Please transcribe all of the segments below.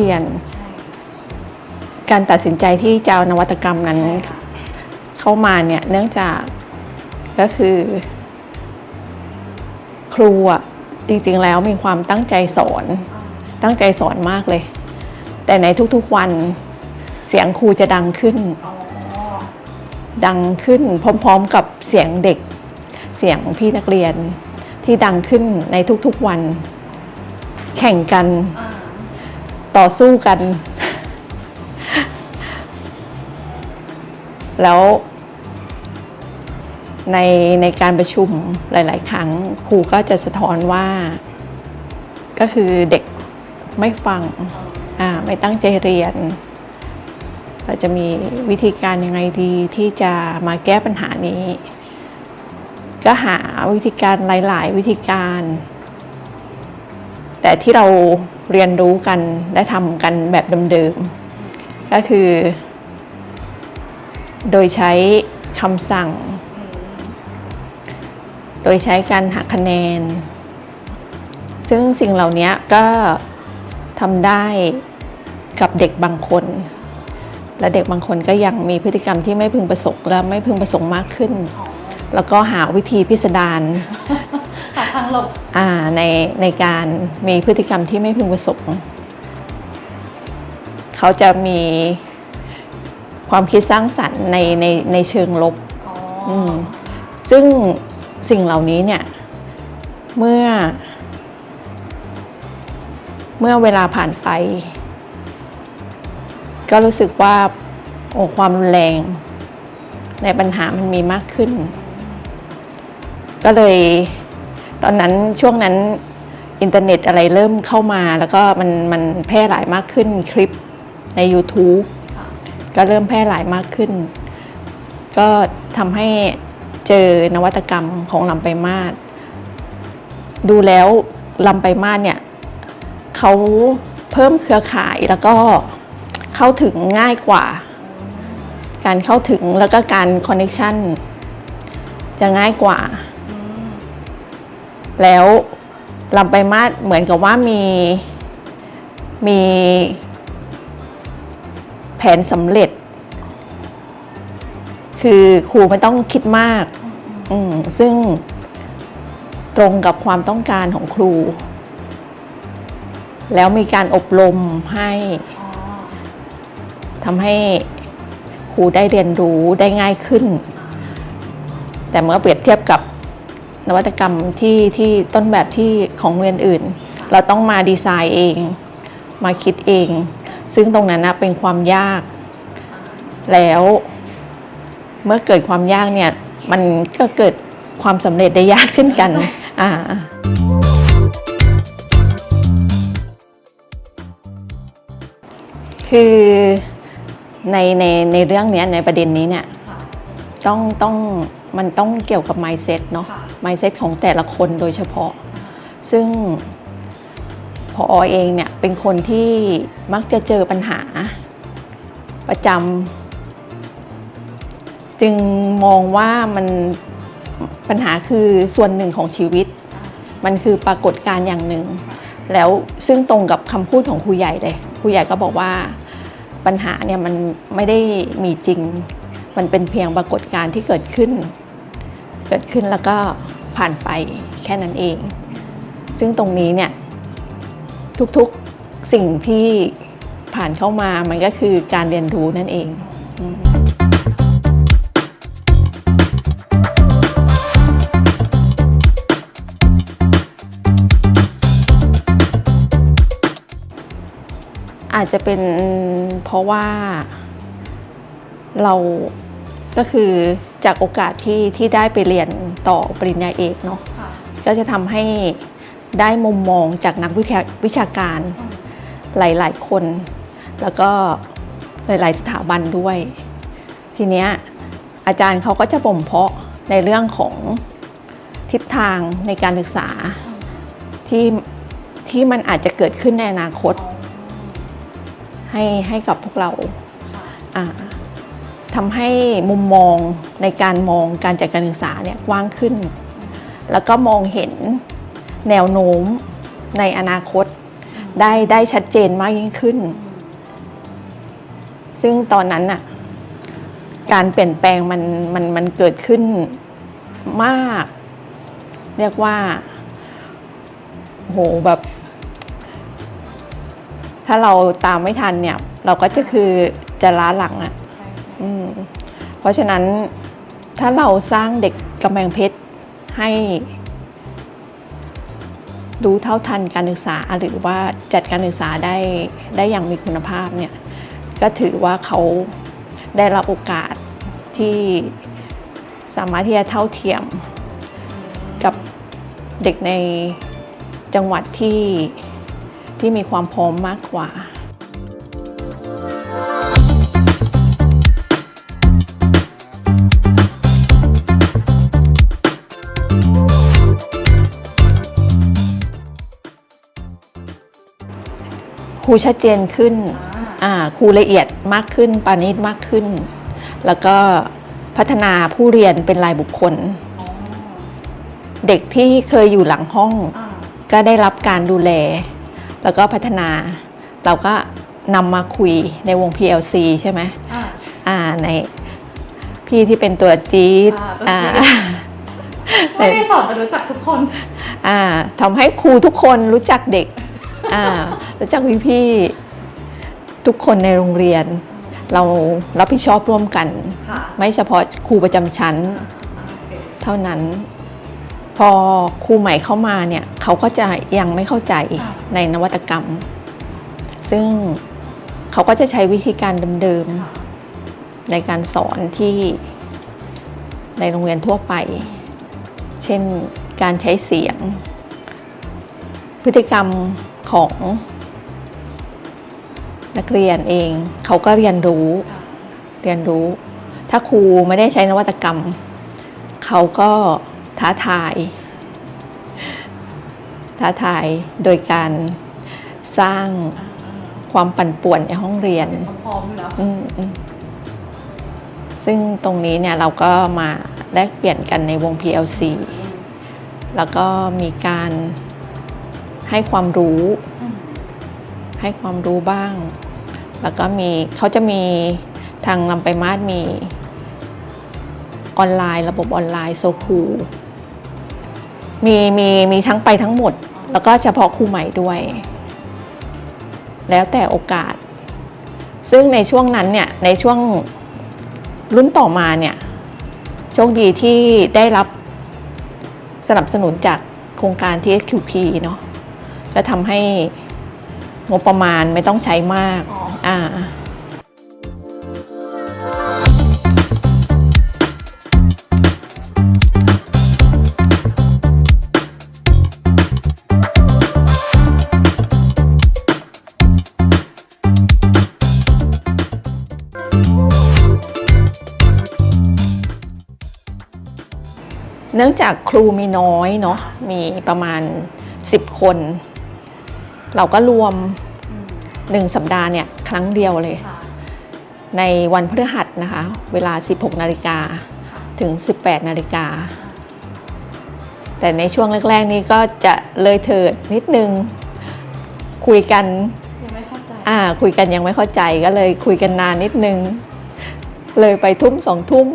ลี่ยน การตัดสินใจที่จะเอานวัตกรรมนั้น เข้ามาเนี่ยเนื่องจากก็คือ ครูอะจริงๆแล้วมีความตั้งใจสอน ตั้งใจสอนมากเลย แต่ในทุกๆวันเสียงครูจะดังขึ้น ดังขึ้นพร้อมๆกับเสียงเด็ก เสียงพี่นักเรียนที่ดังขึ้นในทุกๆวัน แข่งกัน ต่อสู้กัน แล้วในในการประชุมหลาย ๆ ครั้งครูก็จะสะท้อนว่า ก็คือเด็กไม่ฟังอ่าไม่ตั้งใจเรียน เราจะมีวิธีการยังไงดีที่จะมาแก้ปัญหานี้ ก็หาวิธีการหลาย ๆ วิธีการ แต่ที่เรา เรียนรู้กันและทำกันแบบเดิมๆก็คือ โดยใช้คำสั่ง โดยใช้การหักคะแนน ซึ่งสิ่งเหล่านี้ก็ทำได้กับเด็กบางคน และเด็กบางคนก็ยังมีพฤติกรรมที่ไม่พึงประสงค์และไม่พึงประสงค์มากขึ้น แล้วก็หาวิธีพิสดาราทางหลบอ่าในในการมีพฤติกรรมที่ไม่พึงประสงค์เขาจะมีความคิดสร้างสรรค์ในในในเชิงลบอ๋ออืมซึ่งสิ่งเหล่านี้เนี่ยเมื่อ เมื่อเวลาผ่านไป ก็รู้สึกว่าโอ้ความรุนแรง ในปัญหามันมีมากขึ้น ก็เลย ตอนนั้นช่วงนั้นอินเทอร์เน็ตอะไรเริ่มเข้ามา แล้วก็มันมันแพร่หลายมากขึ้นคลิปใน YouTube ก็เริ่มแพร่หลายมากขึ้น ก็ทำให้เจอนวัตกรรมของลำไปมาศดูแล้วลำไปมาศเนี่ยเขาเพิ่มเครือข่ายแล้วก็เข้าถึงง่ายกว่า การเข้าถึงแล้วก็การคอนเน c ชันจะง่ายกว่า แล้วลำไปมาศเหมือนกับว่ามีมีแผนสำเร็จ คือครูไม่ต้องคิดมากอืมซึ่งตรงกับความต้องการของครู แล้วมีการอบรมให้ทำให้ครูได้เรียนรู้ได้ง่ายขึ้น แต่เมื่อเปรียบเทียบกับ นวัตกรรมที่ที่ต้นแบบที่ของโรงเรียนอื่น เราต้องมาดีไซน์เอง มาคิดเอง ซึ่งตรงนั้นนะเป็นความยาก แล้วเมื่อเกิดความยากเนี่ยมันก็เกิดความสำเร็จได้ยากขึ้นกันอ่าคือในในในเรื่องเนี้ยในประเด็นนี้เนี่ยค่ะต้องต้อง มันต้องเกี่ยวกับ mindset เนาะค่ะ mindset ของแต่ละคนโดยเฉพาะ ซึ่งพอเองเนี่ยเป็นคนที่มักจะเจอปัญหา ประจำจึงมองว่ามันปัญหาคือส่วนหนึ่งของชีวิต มันคือปรากฏการณ์อย่างหนึ่ง แล้วซึ่งตรงกับคำพูดของครูใหญ่เลยครูใหญ่ก็บอกว่าปัญหาเนี่ยมันไม่ได้มีจริง มันเป็นเพียงปรากฏการณ์ที่เกิดขึ้น เกิดขึ้นแล้วก็ผ่านไปแค่นั้นเอง ซึ่งตรงนี้เนี่ยทุกๆสิ่งที่ผ่านเข้ามามันก็คือการเรียนรู้นั่นเองอืมอาจจะเป็นเพราะว่าเรา ก็คือจากโอกาสที่ที่ได้ไปเรียนต่อปริญญาเอกเนาะค่ะก็จะทำให้ได้มุมมองจากนักวิชาวิชาการอืมหลาย ๆ คน แล้วก็หลาย ๆ สถาบันด้วย ทีเนี้ยอาจารย์เขาก็จะบ่มเพาะในเรื่องของทิศทางในการศึกษาที่ที่มันอาจจะเกิดขึ้นในอนาคต ให้ให้กับพวกเราค่ะอ่า ทำให้มุมมองในการมองการจัดการศึกษาเนี่ยกว้างขึ้น แล้วก็มองเห็นแนวโน้มในอนาคตได้ได้ชัดเจนมากยิ่งขึ้น ซึ่งตอนนั้นน่ะการเปลี่ยนแปลงมันมันมันเกิดขึ้นมาก เรียกว่าโหแบบ ถ้าเราตามไม่ทันเนี่ย เราก็จะคือจะล้าหลังอะ่ะ เพราะฉะนั้นถ้าเราสร้างเด็กกำแพงเพชรให้รู้เท่าทันการศึกษาหรือว่าจัดการศึกษาได้ได้อย่างมีคุณภาพเนี่ยก็ถือว่าเขาได้รับโอกาสที่สามารถที่จะเท่าเทียมกับเด็กในจังหวัดที่ที่มีความพร้อมมากกว่า รูชัดเจนขึ้นอ่าอ่าครูละเอียดมากขึ้นปานิชมากขึ้น แล้วก็พัฒนาผู้เรียนเป็นรายบุคคลอ๋อเด็กที่เคยอยู่หลังห้องอ่าก็ได้รับการดูแล แล้วก็พัฒนา เราก็นำมาคุยในวง PLC ใช่ไหมอ่าอ่าในพี่ที่เป็นตัวจี๊ดอ่าตัวจี๊ดไม่ได้สอนแต่รู้จักทุกคน อ่าทำให้ครูทุกคนรู้จักเด็ก อ่ารู้จักพี่ๆทุกคนในโรงเรียน เรารับผิดชอบร่วมกัน ค่ะไม่เฉพาะครูประจำชั้นโอเคเท่านั้น พอครูใหม่เข้ามาเนี่ยเขาก็จะยังไม่เข้าใจในนวัตกรรม ซึ่งเขาก็จะใช้วิธีการเดิมค่ะๆในการสอนที่ในโรงเรียนทั่วไป เช่นการใช้เสียง พฤติกรรมของนักเรียนเอง เขาก็เรียนรู้ค่ะเรียนรู้ ถ้าครูไม่ได้ใช้นวัตกรรม เขาก็ท้าทาย ท้าทายโดยการสร้างอ่าอ่าความปั่นป่วนในห้องเรียนพร้อมๆอยู่แล้วอืมอืมซึ่งตรงนี้เนี่ยเราก็มาแลกเปลี่ยนกันในวง PLC แล้วก็มีการ ให้ความรู้อืมให้ความรู้บ้าง แล้วก็มีเขาจะมีทางลำไปลายมาดมีออนไลน์ ระบบออนไลน์โซคูมีมีมีทั้งไปทั้งหมด แล้วก็เฉพาะครูใหม่ด้วย แล้วแต่โอกาส ซึ่งในช่วงนั้นเนี่ยในช่วงรุ่นต่อมาเนี่ยโชคดีที่ได้รับสนับสนุนจากโครงการ TSQP เนาะ ก็ทำให้งบประมาณไม่ต้องใช้มากอ๋ออ่าเนื่องจากครูมีน้อยเนาะมีประมาณ 10 คน เราก็รวมอืมหนึ่งสัปดาห์เนี่ยครั้งเดียวเลยค่ะในวันพฤหัสนะคะ เวลา 16 นาฬิกาค่ะถึง 18 นาฬิกา แต่ในช่วงแรก ๆ นี้ก็จะเลยเถิดนิดนึง คุยกันยังไม่เข้าใจอ่าคุยกันยังไม่เข้าใจก็เลยคุยกันนานนิดนึง เลยไปทุ่มสองทุ่ม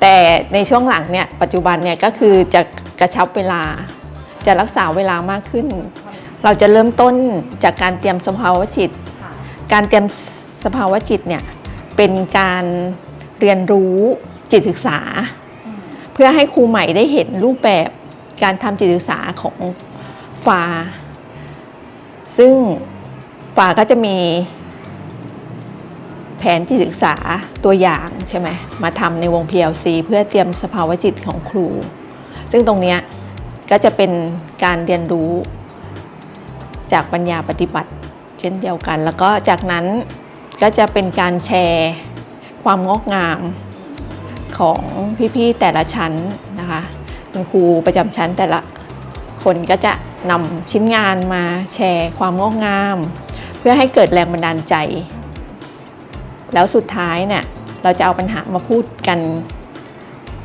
แต่ในช่วงหลังเนี่ยปัจจุบันเนี่ยก็คือจะกระชับเวลา จะรักษาเวลามากขึ้น เราจะเริ่มต้นจากการเตรียมสภาวะจิตค่ะการเตรียมสภาวะจิตเนี่ยเป็นการเรียนรู้จิตศึกษาอืมเพื่อให้ครูใหม่ได้เห็นรูปแบบการทำจิตศึกษาของฟา ซึ่งฟาก็จะมีแผนจิตศึกษาตัวอย่างใช่ไหมมาทำในวง PLC เพื่อเตรียมสภาวะจิตของครู ซึ่งตรงเนี้ยก็จะเป็นการเรียนรู้ จากปัญญาปฏิบัติ เช่นเดียวกัน แล้วก็จากนั้นก็จะเป็นการแชร์ความงอกงามของพี่ๆแต่ละชั้นนะคะคุณครูประจำชั้นแต่ละคนก็จะนำชิ้นงานมาแชร์ความงอกงาม เพื่อให้เกิดแรงบันดาลใจ แล้วสุดท้ายเนี่ยเราจะเอาปัญหามาพูดกัน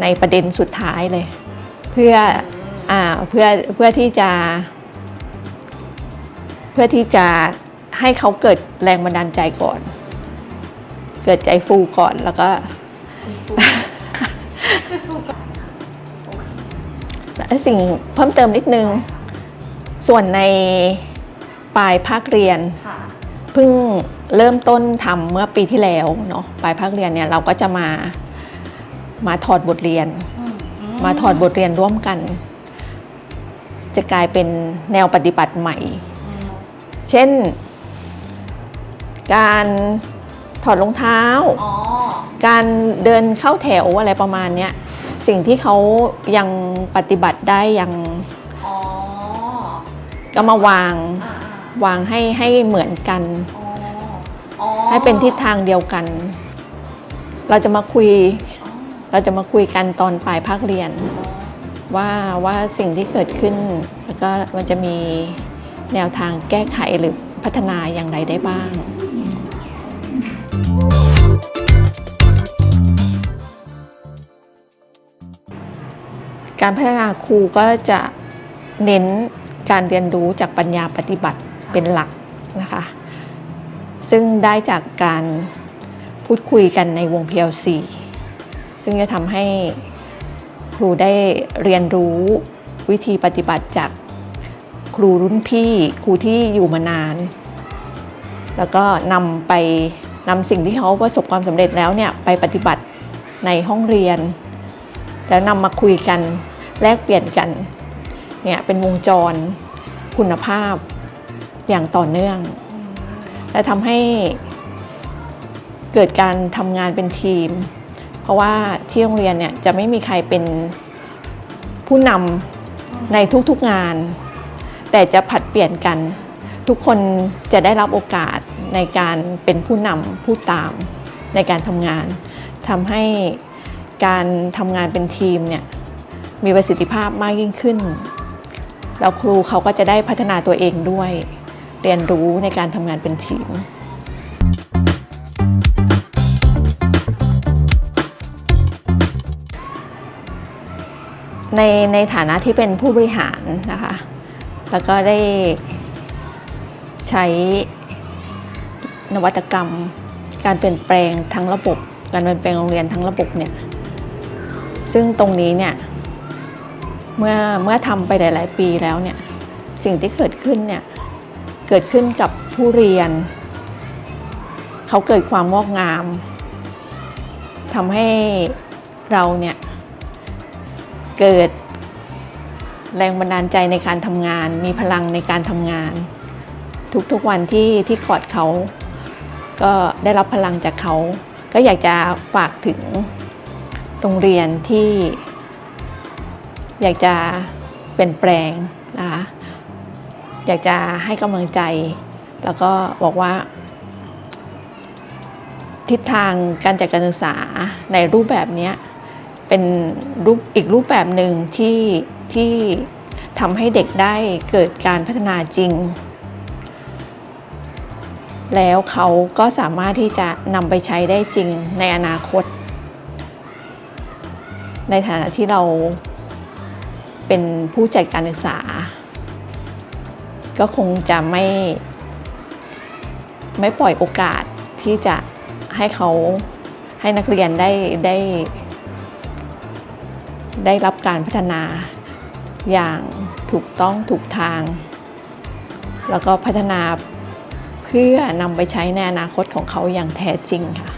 ในประเด็นสุดท้ายเลย เพื่ออเพื่อเพื่อที่จะ พื่อพื่อที่จะให้เขาเกิดแรงบันดาลใจก่อน เกิดใจฟูก่อนแล้วก็ สิ่งเพิ่มเติมนิดนึง ส่วนในปลายภาคเรียนเพิ่งเริ่มต้นทำเมื่อปีที่แล้วเนาะปลายภาคเรียนเนี่ยเราก็จะมามาถอดบทเรียน มาถอดบทเรียนร่วมกัน จะกลายเป็นแนวปฏิบัติใหม่ เช่น การถอดรองเท้าอ๋อการเดินเข้าแถวอะไรประมาณเนี้ยสิ่งที่เขายังปฏิบัติได้ยังอ๋อก็มาวางอ่าวางให้ให้เหมือนกันอ๋ออ๋อให้เป็นทิศทางเดียวกัน เราจะมาคุยอ๋อเราจะมาคุยกันตอนปลายภาคเรียน ว่าว่าสิ่งที่เกิดขึ้น แล้วก็มันจะมี แนวทางแก้ไขหรือพัฒนาอย่างไรได้บ้างการพัฒนาครูก็จะเน้นการเรียนรู้จากปัญญาปฏิบัติเป็นหลักนะคะ ซึ่งได้จากการพูดคุยกันในวง PLC ซึ่งจะทำให้ครูได้เรียนรู้วิธีปฏิบัติจาก รูรุ่นพี่ครูที่อยู่มานาน แล้วก็นำไปนำสิ่งที่เขาประสบความสำเร็จแล้วเนี่ยไปปฏิบัติในห้องเรียน แล้วนำมาคุยกันแลกเปลี่ยนกันเนี่ยเป็นวงจรคุณภาพอย่างต่อเนื่อง และทำให้เกิดการทำงานเป็นทีม เพราะว่าที่โรงเรียนเนี่ยจะไม่มีใครเป็นผู้นำในทุกๆงาน แต่จะผัดเปลี่ยนกัน ทุกคนจะได้รับโอกาสในการเป็นผู้นำผู้ตามในการทำงานทำให้การทำงานเป็นทีมเนี่ยมีประสิทธิภาพมากยิ่งขึ้น แล้วครูเขาก็จะได้พัฒนาตัวเองด้วย เรียนรู้ในการทำงานเป็นทีมในในฐานะที่เป็นผู้บริหารนะคะ แล้วก็ได้ใช้นวัตกรรม การเปลี่ยนแปลงทั้งระบบ การเปลี่ยนแปลงโรงเรียนทั้งระบบเนี่ยซึ่งตรงนี้เนี่ยเมื่อเมื่อทำไปหลาย ๆ ปีแล้วเนี่ยสิ่งที่เกิดขึ้นเนี่ยเกิดขึ้นกับผู้เรียน เขาเกิดความงอกงามทำให้เราเนี่ยเกิด แรงบันดาลใจในการทำงาน มีพลังในการทำงาน ทุกๆวันที่ที่กอดเขา ก็ได้รับพลังจากเขา ก็อยากจะฝากถึงโรงเรียนที่ อยากจะเปลี่ยนแปลงนะคะอยากจะให้กำลังใจ แล้วก็บอกว่า ทิศทางการจัดการศึกษาในรูปแบบนี้เป็นรูปอีกรูปแบบหนึ่งที่ ที่ทำให้เด็กได้เกิดการพัฒนาจริง แล้วเขาก็สามารถที่จะนำไปใช้ได้จริงในอนาคต ในฐานะที่เราเป็นผู้จัดการศึกษา ก็คงจะไม่ ไม่ปล่อยโอกาสที่จะให้เขาให้นักเรียนได้ได้ได้รับการพัฒนา อย่างถูกต้องถูกทาง แล้วก็พัฒนาเพื่อนำไปใช้ในอนาคตของเขาอย่างแท้จริงค่ะ